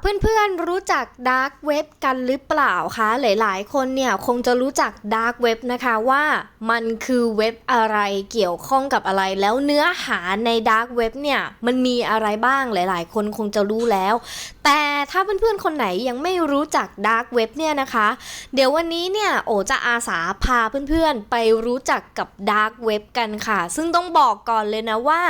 เพื่อนๆรู้จักดาร์กเว็บกันหรือเปล่าคะหลายๆ คนเนี่ยคงจะรู้จักดาร์กเว็บนะคะว่ามันคือเว็บอะไรเกี่ยวข้องกับอะไร แล้วเนื้อหาในดาร์กเว็บเนี่ยมันมีอะไรบ้างหลายๆ คนคงจะรู้แล้ว แต่ถ้าเพื่อนๆคนไหนยังไม่รู้จักดาร์กเว็บเนี่ยนะคะ เดี๋ยววันนี้เนี่ยโอจะอาสาพาเพื่อนๆไปรู้จักกับดาร์กเว็บกันค่ะ ซึ่งต้องบอกก่อนเลยนะว่า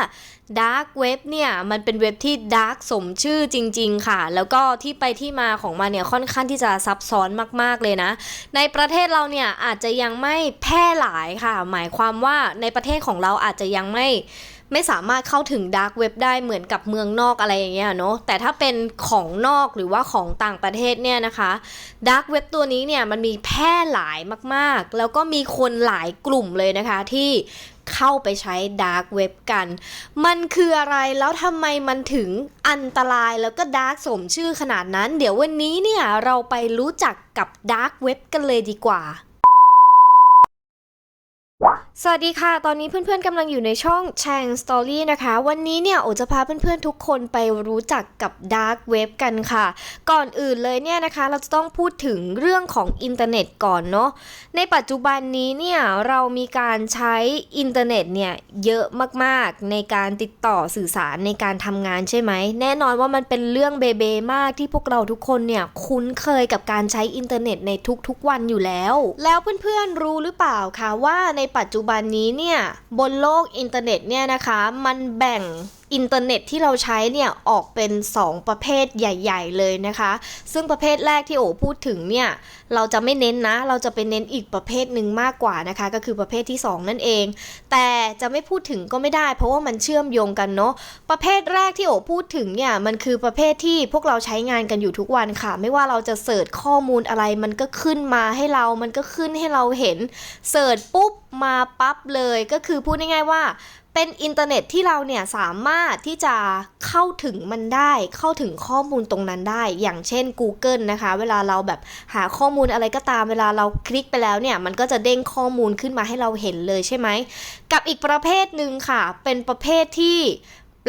ดาร์กเว็บเนี่ยมันเป็นเว็บที่ดาร์กสมชื่อจริง ๆ ค่ะ แล้วก็ที่ไปที่มาของมันเนี่ยค่อนข้างที่จะซับซ้อนมากๆเลยนะ ในประเทศเราเนี่ยอาจจะยังไม่แพร่หลายค่ะ หมายความว่าในประเทศของเราอาจจะยังไม่ไม่สามารถเข้าถึงดาร์กเว็บได้เหมือนกับเมืองนอกอะไรอย่างเงี้ยเนาะแต่ถ้าเป็นของนอกหรือว่าของต่างประเทศเนี่ยนะคะดาร์กเว็บตัวนี้เนี่ยมันมีแพร่หลายมากๆ แล้วก็มีคนหลายกลุ่มเลยนะคะที่ เข้าไปใช้ดาร์กเว็บกัน มันคืออะไรแล้วทำไมมันถึงอันตรายแล้วก็ดาร์กสมชื่อขนาดนั้น เดี๋ยววันนี้เนี่ยเราไปรู้จักกับดาร์กเว็บกันเลยดีกว่า สวัสดีค่ะ ตอนนี้เพื่อนๆกำลังอยู่ในช่องแชงสตอรี่นะคะ วันนี้เนี่ยโอจะพาเพื่อนๆทุกคนไปรู้จักกับดาร์กเว็บกันค่ะ ก่อนอื่นเลยเนี่ยนะคะ เราจะต้องพูดถึงเรื่องของอินเทอร์เน็ตก่อนเนาะ ในปัจจุบันนี้เนี่ยเรามีการใช้อินเทอร์เน็ตเนี่ยเยอะมากๆ ในการติดต่อสื่อสารในการทำงานใช่ไหม แน่นอนว่ามันเป็นเรื่องเบเบมากที่พวกเราทุกคนเนี่ยคุ้นเคยกับการใช้อินเทอร์เน็ตในทุกๆวันอยู่แล้ว แล้วเพื่อนๆรู้หรือเปล่าคะว่าในปัจจุบันนี้เนี่ยบนโลกอินเทอร์เน็ตเนี่ยนะคะ มันแบ่ง อินเทอร์เน็ตที่เราใช้เนี่ยออกเป็น 2 ประเภทใหญ่ ๆ เลยนะคะ ซึ่งประเภทแรกที่โอพูดถึงเนี่ยเราจะไม่เน้นนะ เราจะไปเน้นอีกประเภทหนึ่งมากกว่านะคะ ก็คือประเภทที่ 2 นั่นเอง แต่จะไม่พูดถึงก็ไม่ได้ เพราะว่ามันเชื่อมโยงกันเนาะประเภทแรกที่โอพูดถึงเนี่ยมันคือประเภทที่พวกเราใช้งานกันอยู่ทุกวันค่ะ ไม่ว่าเราจะเสิร์ชข้อมูลอะไร มันก็ขึ้นมาให้เรา มันก็ขึ้นให้เราเห็นเสิร์ชปุ๊บมาปั๊บเลยก็คือพูดง่ายๆว่า เป็นอินเทอร์เน็ตที่เราเนี่ยสามารถที่จะเข้าถึงมันได้ เข้าถึงข้อมูลตรงนั้นได้ อย่างเช่น Google นะคะ เวลาเราแบบหาข้อมูลอะไรก็ตามเวลาเราคลิกไปแล้วเนี่ย มันก็จะเด้งข้อมูลขึ้นมาให้เราเห็นเลยใช่ไหม กับอีกประเภทหนึ่งค่ะ เป็นประเภทที่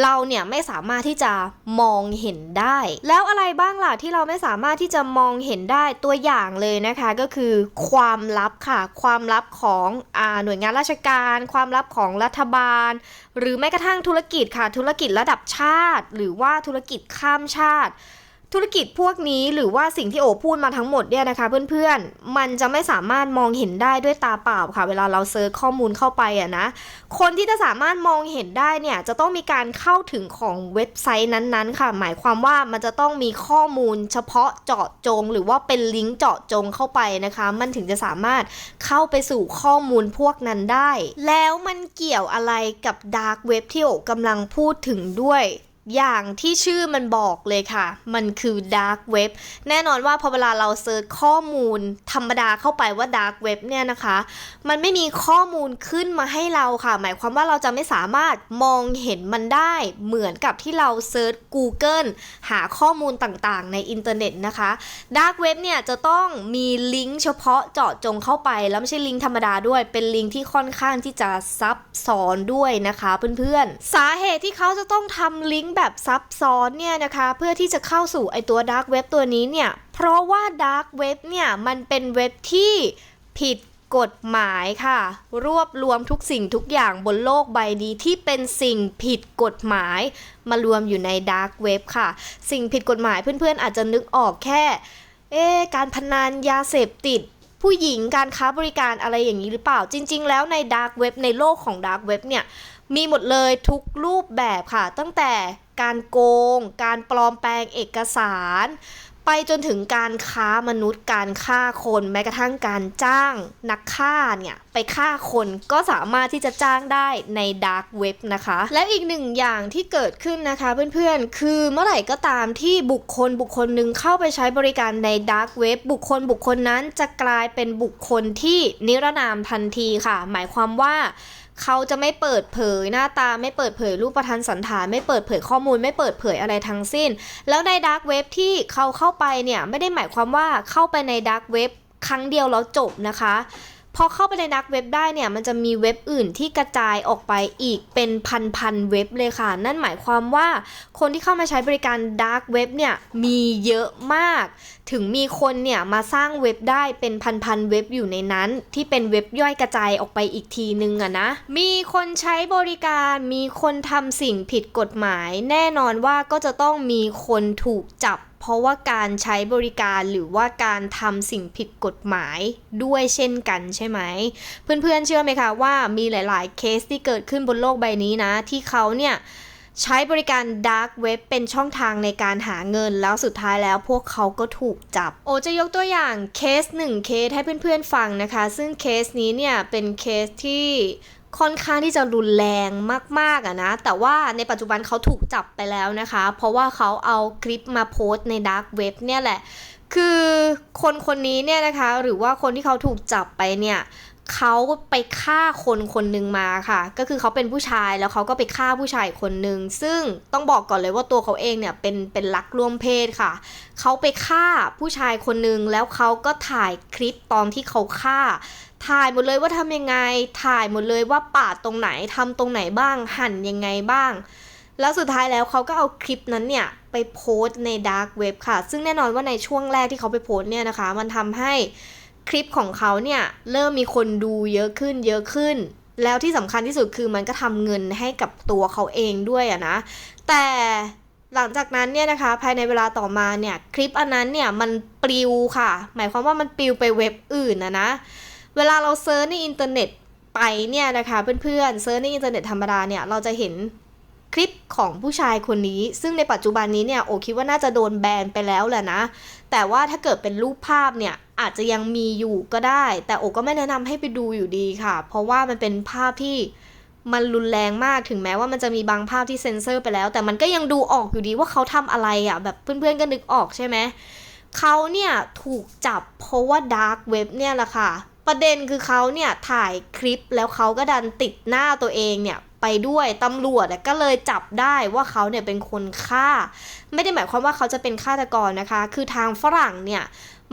เราเนี่ยไม่สามารถที่จะมองเห็นได้ แล้วอะไรบ้างล่ะที่เราไม่สามารถที่จะมองเห็นได้ตัวอย่างเลยนะคะก็คือความลับค่ะ ความลับของอหน่วยงานราชการ ความลับของรัฐบาล หรือแม้กระทั่งธุรกิจค่ะ ธุรกิจระดับชาติ หรือว่าธุรกิจข้ามชาติ ธุรกิจพวกนี้หรือว่าสิ่งที่โอพูดมาทั้งหมดเนี่ยนะคะเพื่อนๆ มันจะไม่สามารถมองเห็นได้ด้วยตาเปล่าค่ะ เวลาเราเซิร์ชข้อมูลเข้าไปอะนะ คนที่จะสามารถมองเห็นได้เนี่ยจะต้องมีการเข้าถึงของเว็บไซต์นั้นๆ ค่ะ หมายความว่ามันจะต้องมีข้อมูลเฉพาะเจาะจง หรือว่าเป็นลิงก์เจาะจงเข้าไปนะคะ มันถึงจะสามารถเข้าไปสู่ข้อมูลพวกนั้นได้ แล้วมันเกี่ยวอะไรกับดาร์กเว็บที่โอกำลังพูดถึงด้วย อย่างที่ชื่อมันบอกเลยค่ะ มันคือ Dark Web แน่นอนว่าพอเวลาเราเซิร์ชข้อมูลธรรมดาเข้าไปว่า Dark Web เนี่ยนะคะ มันไม่มีข้อมูลขึ้นมาให้เราค่ะ หมายความว่าเราจะไม่สามารถมองเห็นมันได้ เหมือนกับที่เราเซิร์ช Google หาข้อมูลต่างๆ ในอินเทอร์เน็ตนะคะ Dark Web เนี่ยจะต้องมีลิงก์เฉพาะเจาะจงเข้าไป แล้วไม่ใช่ลิงก์ธรรมดาด้วย เป็นลิงก์ที่ค่อนข้างที่จะซับซ้อนด้วยนะคะ เพื่อนๆ สาเหตุที่เขาจะต้องทำลิงก์แบบซับซ้อนเนี่ยนะคะ เพื่อที่จะเข้าสู่ไอตัว Dark Web ตัวนี้เนี่ย เพราะว่า Dark Web เนี่ยมันเป็นเว็บที่ผิดกฎหมายค่ะ รวบรวมทุกสิ่งทุกอย่างบนโลกใบนี้ที่เป็นสิ่งผิดกฎหมาย มารวมอยู่ใน Dark Web ค่ะ สิ่งผิดกฎหมายเพื่อนๆ อาจจะนึกออกแค่ เอ๊การพนันยาเสพติด ผู้หญิงการค้าบริการอะไรอย่างนี้หรือเปล่า จริง ๆ แล้วใน Dark Web ในโลกของ Dark Web เนี่ยมีหมดเลยทุกรูปแบบค่ะ ตั้งแต่ การโกง การปลอมแปลงเอกสาร ไปจนถึงการค้ามนุษย์ การฆ่าคนแม้กระทั่งการจ้างนักฆ่าเนี่ยไปฆ่าคนก็สามารถที่จะจ้างได้ในดาร์กเว็บนะคะ และอีกหนึ่งอย่างที่เกิดขึ้นนะคะเพื่อนๆ คือเมื่อไหร่ก็ตามที่บุคคลบุคคลหนึ่งเข้าไปใช้บริการในดาร์กเว็บบุคคลบุคคลนั้นจะกลายเป็นบุคคลที่นิรนามทันทีค่ะ หมายความว่า เขาจะไม่เปิดเผยหน้าตาไม่เปิดเผยรูปประทันสันฐาน ไม่เปิดเผยข้อมูล ไม่เปิดเผยอะไรทั้งสิ้น แล้วในดาร์กเว็บที่เขาเข้าไปเนี่ยไม่ได้หมายความว่าเข้าไปในดาร์กเว็บครั้งเดียวแล้วจบนะคะ พอเข้าไปในดักเว็บได้เนี่ยมันจะมีเว็บอื่นที่กระจายออกไปอีกเป็นพันๆเว็บเลยค่ะ นั่นหมายความว่าคนที่เข้ามาใช้บริการดักเว็บเนี่ยมีเยอะมาก ถึงมีคนเนี่ยมาสร้างเว็บได้เป็นพันๆเว็บอยู่ในนั้น ที่เป็นเว็บย่อยกระจายออกไปอีกทีนึงอะนะ มีคนใช้บริการมีคนทำสิ่งผิดกฎหมาย แน่นอนว่าก็จะต้องมีคนถูกจับ ราะว่าการใช้บริการหรือว่าการทำสิ่งผิดกฎหมายด้วยเช่นกันใช่ไหม เพื่อนๆเชื่อไหมคะว่ามีหลาย ๆ เคสที่เกิดขึ้นบนโลกใบนี้นะ ที่เขาเนี่ย ใช้บริการ Dark Web เป็นช่องทางในการหาเงิน แล้วสุดท้ายแล้วพวกเขาก็ถูกจับ โอจะยกตัวอย่างเคสหนึ่งเคสให้เพื่อนๆฟังนะคะ ซึ่งเคสนี้เนี่ยเป็นเคสที่ค่อนข้างที่จะรุนแรงมากๆอะนะ แต่ว่าในปัจจุบันเขาถูกจับไปแล้วนะคะ เพราะว่าเขาเอาคลิปมาโพสต์ใน Dark Web เนี่ยแหละ คือคนคนนี้เนี่ยนะคะ หรือว่าคนที่เขาถูกจับไปเนี่ย เขาไปฆ่าคนคนหนึ่งมาค่ะ ก็คือเขาเป็นผู้ชายแล้วเขาก็ไปฆ่าผู้ชายคนหนึ่งซึ่งต้องบอกก่อนเลยว่าตัวเขาเองเนี่ยเป็นเป็นลักร่วมเพศค่ะ เขาไปฆ่าผู้ชายคนหนึ่งแล้วเขาก็ถ่ายคลิปตอนที่เขาฆ่า ถ่ายหมดเลยว่าทำยังไง ถ่ายหมดเลยว่าปาดตรงไหนทำตรงไหนบ้าง หั่นยังไงบ้าง แล้วสุดท้ายแล้วเขาก็เอาคลิปนั้นเนี่ยไปโพสต์ในดาร์กเว็บค่ะ ซึ่งแน่นอนว่าในช่วงแรกที่เขาไปโพสต์เนี่ยนะคะ มันทำให้ คลิปของเขาเนี่ยเริ่มมีคนดูเยอะขึ้นเยอะขึ้น แล้วที่สำคัญที่สุดคือมันก็ทำเงินให้กับตัวเขาเองด้วยอะนะ แต่หลังจากนั้นเนี่ยนะคะภายในเวลาต่อมาเนี่ยคลิปอันนั้นเนี่ยมันปลิวค่ะ หมายความว่ามันปลิวไปเว็บอื่นนะนะ เวลาเราเซิร์ชในอินเทอร์เน็ตไปเนี่ยนะคะเพื่อนๆเซิร์ชในอินเทอร์เน็ตธรรมดาเนี่ยเราจะเห็นคลิปของผู้ชายคนนี้ ซึ่งในปัจจุบันนี้เนี่ยโอคิดว่าน่าจะโดนแบนไปแล้วแหละนะ แต่ว่าถ้าเกิดเป็นรูปภาพเนี่ยอาจจะยังมีอยู่ก็ได้ แต่โอก็ไม่แนะนำให้ไปดูอยู่ดีค่ะ เพราะว่ามันเป็นภาพที่มันรุนแรงมากถึงแม้ว่ามันจะมีบางภาพที่เซ็นเซอร์ไปแล้ว แต่มันก็ยังดูออกอยู่ดีว่าเขาทำอะไรอะ่ะแบบเพื่อนๆก็นึกออกใช่ไหมเขาเนี่ยถูกจับเพราะว่าดาร์กเว็บเนี่ยแหละค่ะ ประเด็นคือเขาเนี่ยถ่ายคลิปแล้วเขาก็ดันติดหน้าตัวเองเนี่ย ไปด้วยตำรวจก็เลยจับได้ว่าเขาเนี่ยเป็นคนฆ่า ไม่ได้หมายความว่าเขาจะเป็นฆาตกรนะคะ คือทางฝรั่งเนี่ย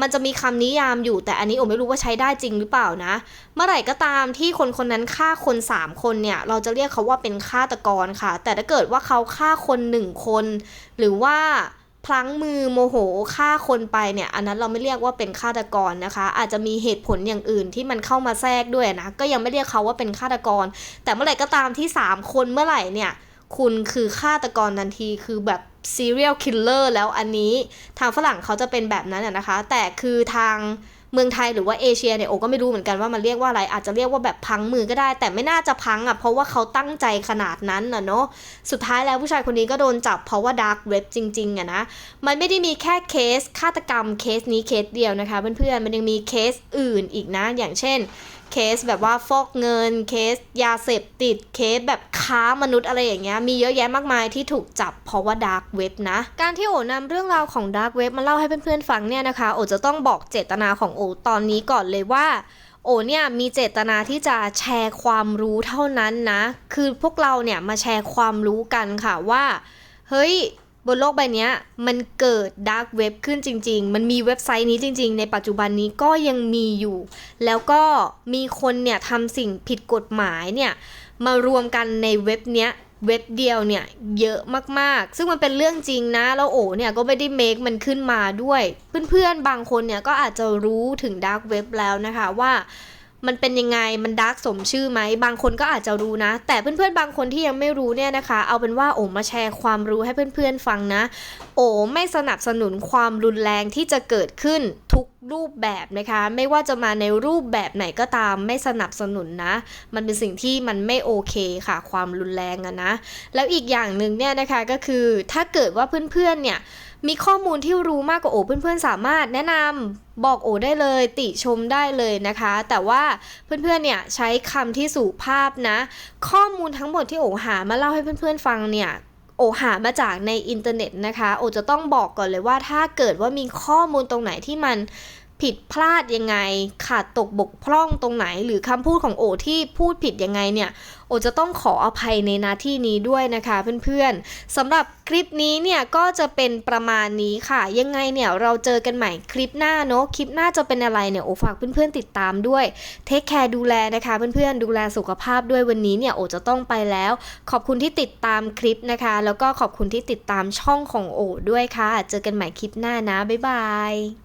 มันจะมีคำนิยามอยู่ แต่อันนี้โอไม่รู้ว่าใช้ได้จริงหรือเปล่านะ เมื่อไหร่ก็ตามที่คนคนนั้นฆ่าคน 3 คนเนี่ย เราจะเรียกเขาว่าเป็นฆาตกรค่ะ แต่ถ้าเกิดว่าเขาฆ่าคนหนึ่งคน หรือว่า พลั้งมือโมโหฆ่าคนไปเนี่ย อันนั้นเราไม่เรียกว่าเป็นฆาตกรนะคะ อาจจะมีเหตุผลอย่างอื่นที่มันเข้ามาแทรกด้วยนะก็ยังไม่เรียกเขาว่าเป็นฆาตกร แต่เมื่อไหร่ก็ตามที่ 3 คนเมื่อไหร่เนี่ย คุณคือฆาตกรทันทีคือแบบ serial killer แล้วอันนี้ ทางฝรั่งเขาจะเป็นแบบนั้นนะคะ แต่คือทาง เมืองไทยหรือว่าเอเชียเนี่ยโอก็ไม่รู้เหมือนกันว่ามันเรียกว่าอะไรอาจจะเรียกว่าแบบพังมือก็ได้ แต่ไม่น่าจะพังอะเพราะว่าเขาตั้งใจขนาดนั้นน่ะเนาะสุดท้ายแล้วผู้ชายคนนี้ก็โดนจับเพราะว่าดาร์กเว็บจริงๆอะนะมันไม่ได้มีแค่เคสฆาตกรรมเคสนี้เคสเดียวนะคะเพื่อนๆมันยังมีเคสอื่นอีกนะอย่างเช่น เคสแบบว่าฟอกเงิน เคสยาเสพติด เคสแบบค้ามนุษย์อะไรอย่างเงี้ย มีเยอะแยะมากมายที่ถูกจับเพราะว่าดาร์กเว็บนะ การที่โอนำเรื่องราวของดาร์กเว็บมาเล่าให้เพื่อนๆฟังเนี่ยนะคะ โอจะต้องบอกเจตนาของโอตอนนี้ก่อนเลยว่าโอเนี่ยมีเจตนาที่จะแชร์ความรู้เท่านั้นนะ คือพวกเราเนี่ยมาแชร์ความรู้กันค่ะว่า เฮ้ย บนโลกใบนี้มันเกิดดาร์กเว็บขึ้นจริง ๆ มันมีเว็บไซต์นี้จริง ๆ ในปัจจุบันนี้ก็ยังมีอยู่ แล้วก็มีคนเนี่ยทำสิ่งผิดกฎหมายเนี่ยมารวมกันในเว็บเนี้ยเว็บเดียวเนี่ยเยอะมากๆ ซึ่งมันเป็นเรื่องจริงนะ แล้วโอเนี่ยก็ไม่ได้เมคมันขึ้นมาด้วย เพื่อนๆ บางคนเนี่ยก็อาจจะรู้ถึงดาร์กเว็บแล้วนะคะว่า มันเป็นยังไงมันดาร์กสมชื่อไหมบางคนก็อาจจะรู้นะ แต่เพื่อนๆบางคนที่ยังไม่รู้เนี่ยนะคะ เอาเป็นว่าโอมมาแชร์ความรู้ให้เพื่อนๆฟังนะ โอไม่สนับสนุนความรุนแรงที่จะเกิดขึ้นทุกรูปแบบนะคะ ไม่ว่าจะมาในรูปแบบไหนก็ตามไม่สนับสนุนนะ มันเป็นสิ่งที่มันไม่โอเคค่ะ ความรุนแรงอะนะ แล้วอีกอย่างหนึ่งเนี่ยนะคะก็คือถ้าเกิดว่าเพื่อนๆเนี่ย มีข้อมูลที่รู้มากกว่าโอเพื่อนๆสามารถแนะนำบอกโอได้เลยติชมได้เลยนะคะ แต่ว่าเพื่อนๆเนี่ยใช้คำที่สุภาพนะ ข้อมูลทั้งหมดที่โอหามาเล่าให้เพื่อนๆฟังเนี่ยโอหามาจากในอินเทอร์เน็ตนะคะ โอจะต้องบอกก่อนเลยว่าถ้าเกิดว่ามีข้อมูลตรงไหนที่มัน ผิดพลาดยังไง ขาดตกบกพร่องตรงไหน หรือคำพูดของโอที่พูดผิดยังไงเนี่ย โอจะต้องขออภัยในหน้าที่นี้ด้วยนะคะเพื่อนๆสำหรับคลิปนี้เนี่ยก็จะเป็นประมาณนี้ค่ะ ยังไงเนี่ยเราเจอกันใหม่คลิปหน้าเนาะคลิปหน้าจะเป็นอะไรเนี่ยโอฝากเพื่อนๆติดตามด้วยเทคแคร์ดูแลนะคะเพื่อนๆดูแลสุขภาพด้วยวันนี้เนี่ยโอจะต้องไปแล้ว ขอบคุณที่ติดตามคลิปนะคะ แล้วก็ขอบคุณที่ติดตามช่องของโอด้วยค่ะ เจอกันใหม่คลิปหน้านะบ๊ายบาย